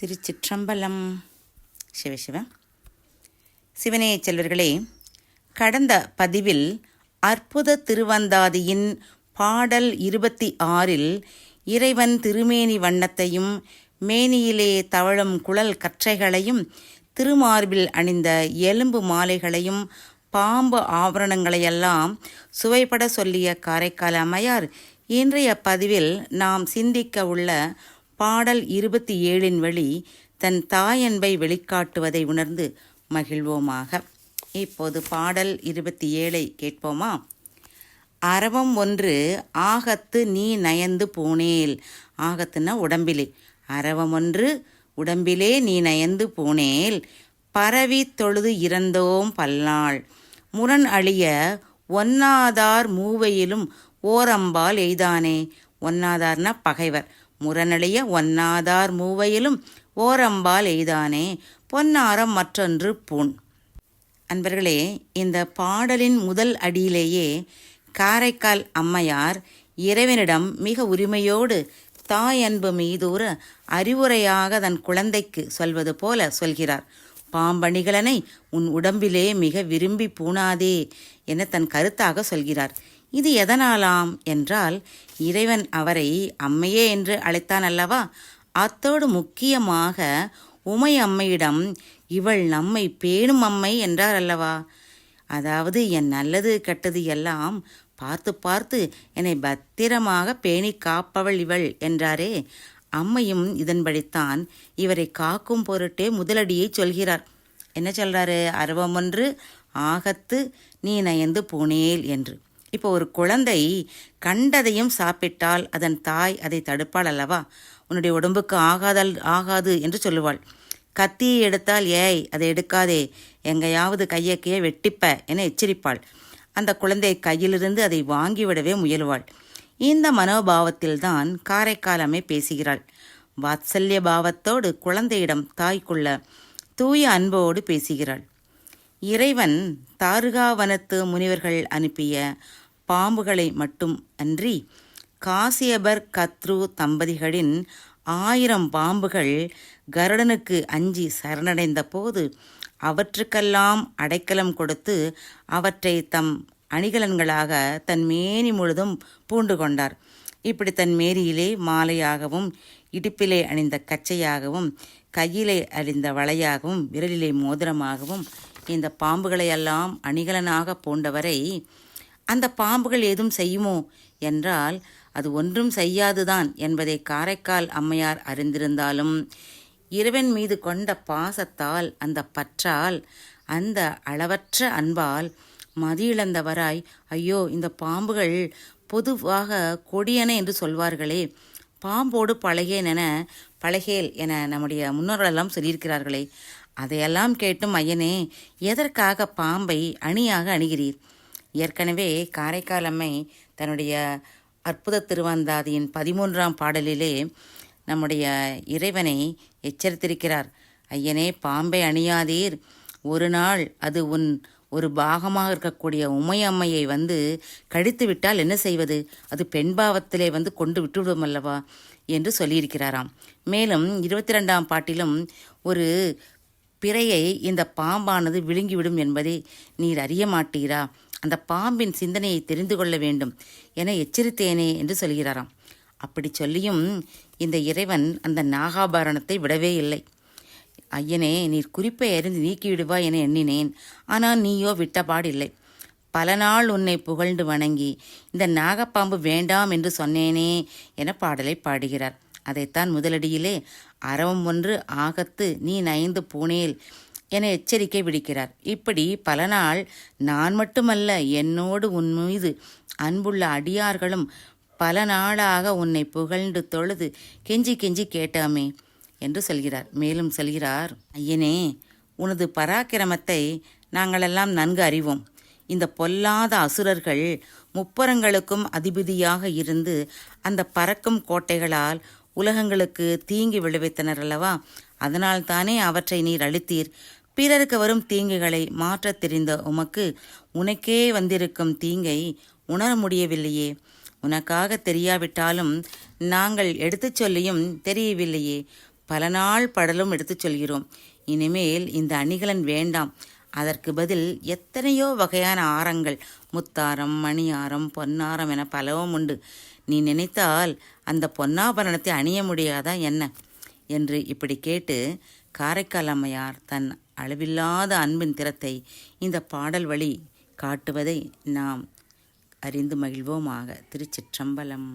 திருச்சிற்றம்பலம். சிவசிவ சிவனே செல்வர்களே கடந்த பதிவில் அற்புத திருவந்தாதியின் பாடல் இருபத்தி ஆறில் இறைவன் திருமேனி வண்ணத்தையும் மேனியிலே தவழும் குழல் கற்றைகளையும் திருமார்பில் அணிந்த எலும்பு மாலைகளையும் பாம்பு ஆவரணங்களையெல்லாம் சுவைபட சொல்லிய காரைக்கால் அம்மையார் இன்றைய பதிவில் நாம் சிந்திக்க உள்ள பாடல் இருபத்தி ஏழின் வழி தன் தாயன்பை வெளிக்காட்டுவதை உணர்ந்து மகிழ்வோமாக. இப்போது பாடல் இருபத்தி ஏழை கேட்போமா? அரவம் ஒன்று ஆகத்து நீ நயந்து பூனேல். ஆகத்துன்னா உடம்பிலே. அரவம் ஒன்று உடம்பிலே நீ நயந்து பூனேல். பரவி தொழுது இறந்தோம் பல்லாள். முரண் அழிய ஒன்னாதார் மூவையிலும் ஓரம்பால் எய்தானே. ஒன்னாதார்னா பகைவர். முரணளிய ஒன்னாதார் மூவையிலும் ஓரம்பால் எய்தானே பொன்னாரம் மற்றொன்று பூண். அன்பர்களே இந்த பாடலின் முதல் அடியிலேயே காரைக்கால் அம்மையார் இறைவனிடம் மிக உரிமையோடு தாய் அன்பு மீதூர அறிவுரையாக தன் குழந்தைக்கு சொல்வது போல சொல்கிறார். பாம்பணிகளனை உன் உடம்பிலே மிக விரும்பி பூணாதே என தன் கருத்தாக சொல்கிறார். இது எதனாலாம் என்றால் இறைவன் அவரை அம்மையே என்று அழைத்தான் அல்லவா? அத்தோடு முக்கியமாக உமை அம்மையிடம் இவள் நம்மை பேணும் அம்மை என்றார் அல்லவா? அதாவது என் நல்லது கெட்டது எல்லாம் பார்த்து பார்த்து என்னை பத்திரமாக பேணி காப்பவள் இவள் என்றாரே. அம்மையும் இதன்படித்தான் இவரை காக்கும் பொருட்டே முதலடியை சொல்கிறார். என்ன சொல்றாரு? அருவமொன்று ஆகத்து நீ நயந்து பூனேல் என்று. இப்போ ஒரு குழந்தை கண்டதையும் சாப்பிட்டால் அதன் தாய் அதை தடுப்பாள் அல்லவா? உன்னுடைய உடம்புக்கு ஆகாதல் ஆகாது என்று சொல்லுவாள். கத்தியை எடுத்தால் ஏய் அதை எடுக்காதே. எங்கேயாவது கையக்கையே வெட்டிப்ப என எச்சரிப்பாள். அந்த குழந்தை கையிலிருந்து அதை வாங்கிவிடவே முயலுவாள். இந்த மனோபாவத்தில்தான் காரைக்காலமே பேசுகிறாள். வாத்சல்ய பாவத்தோடு குழந்தையிடம் தாய்க்குள்ள தூய அன்போடு பேசுகிறாள். இறைவன் தாருகாவனத்து முனிவர்கள் அனுப்பிய பாம்புகளை மட்டும் அன்றி காசியபர் கத்ரு தம்பதிகளின் ஆயிரம் பாம்புகள் கருடனுக்கு அஞ்சி சரணடைந்த போது அவற்றுக்கெல்லாம் அடைக்கலம் கொடுத்து அவற்றை தம் அணிகலன்களாக தன் மேனி முழுதும் பூண்டு கொண்டார். இப்படி தன் மேரியிலே மாலையாகவும் இடுப்பிலே அணிந்த கச்சையாகவும் கையிலே அணிந்த வளையாகவும் விரலிலே மோதிரமாகவும் இந்த பாம்புகளையெல்லாம் அணிகலனாக பூண்டவரை அந்த பாம்புகள் ஏதும் செய்யுமோ? என்றால் அது ஒன்றும் செய்யாதுதான் என்பதை காரைக்கால் அம்மையார் அறிந்திருந்தாலும் இறைவன் மீது கொண்ட பாசத்தால் அந்த பற்றால் அந்த அளவற்ற அன்பால் மதியிழந்தவராய் ஐயோ இந்த பாம்புகள் பொதுவாக கொடியன என்று சொல்வார்களே பாம்போடு பழகேன் என பழகேல் என நம்முடைய முன்னோர்களெல்லாம் சொல்லியிருக்கிறார்களே. அதையெல்லாம் கேட்டும் ஐயனே எதற்காக பாம்பை அணியாக அணுகிறீர்? ஏற்கனவே காரைக்கால் அம்மை தன்னுடைய அற்புத திருவந்தாதியின் பதிமூன்றாம் பாடலிலே நம்முடைய இறைவனை எச்சரித்திருக்கிறார். ஐயனே பாம்பை அணியாதீர். ஒரு நாள் அது உன் ஒரு பாகமாக இருக்கக்கூடிய உமையம்மையை வந்து கடித்து விட்டால் என்ன செய்வது? அது பெண் பாவத்திலே வந்து கொண்டு விட்டுவிடும் அல்லவா? என்று சொல்லியிருக்கிறாராம். மேலும் இருபத்தி ரெண்டாம் பாட்டிலும் ஒரு பிறையை இந்த பாம்பானது விழுங்கிவிடும் என்பதை நீர் அறிய மாட்டீரா? அந்த பாம்பின் சிந்தனையை தெரிந்து கொள்ள வேண்டும் என எச்சரித்தேனே என்று சொல்கிறாராம். அப்படி சொல்லியும் இந்த இறைவன் அந்த நாகாபரணத்தை விடவே இல்லை. ஐயனே நீர் குறிப்பை அறிந்து நீக்கிவிடுவா என எண்ணினேன். ஆனால் நீயோ விட்டபாடில்லை பல நாள் உன்னை புகழ்ந்து வணங்கி இந்த நாகப்பாம்பு வேண்டாம் என்று சொன்னேனே என பாடலை பாடுகிறார். அதைத்தான் முதலடியிலே அறவம் ஒன்று ஆகத்து நீ நயந்து பூனேல் என எச்சரிக்கை விடுக்கிறார். இப்படி பல நாள் நான் மட்டுமல்ல என்னோடு உன் மீது அன்புள்ள அடியார்களும் பல நாளாக உன்னை புகழ்ந்து தொழுது கெஞ்சி கெஞ்சி கேட்டாமே என்று சொல்கிறார். மேலும் சொல்கிறார் ஐயனே உனது பராக்கிரமத்தை நாங்களெல்லாம் நன்கு அறிவோம். இந்த பொல்லாத அசுரர்கள் முப்பரங்களுக்கும் அதிபதியாக இருந்து அந்த பறக்கும் கோட்டைகளால் உலகங்களுக்கு தீங்கி விளைவித்தனர் அல்லவா? அதனால்தானே அவற்றை நீர் அழித்தீர். பிறருக்கு வரும் தீங்குகளை மாற்றத் தெரிந்த உமக்கு உனக்கே வந்திருக்கும் தீங்கை உணர முடியவில்லையே. உனக்காக தெரியாவிட்டாலும் நாங்கள் எடுத்துச் சொல்லியும் தெரியவில்லையே. பல நாள் படலும் எடுத்துச் சொல்கிறோம். இனிமேல் இந்த அணிகலன் வேண்டாம். அதற்கு பதில் எத்தனையோ வகையான ஆரங்கள். முத்தாரம் மணியாரம் பொன்னாரம் என பலவும் உண்டு. நீ நினைத்தால் அந்த பொன்னாபரணத்தை அணிய முடியாதா என்ன? என்று இப்படி கேட்டு காரைக்கால் அம்மையார் தன் அளவில்லாத அன்பின் திறத்தை இந்த பாடல் வழி காட்டுவதை நாம் அறிந்து மகிழ்வோமாக. திருச்சிற்றம்பலம்.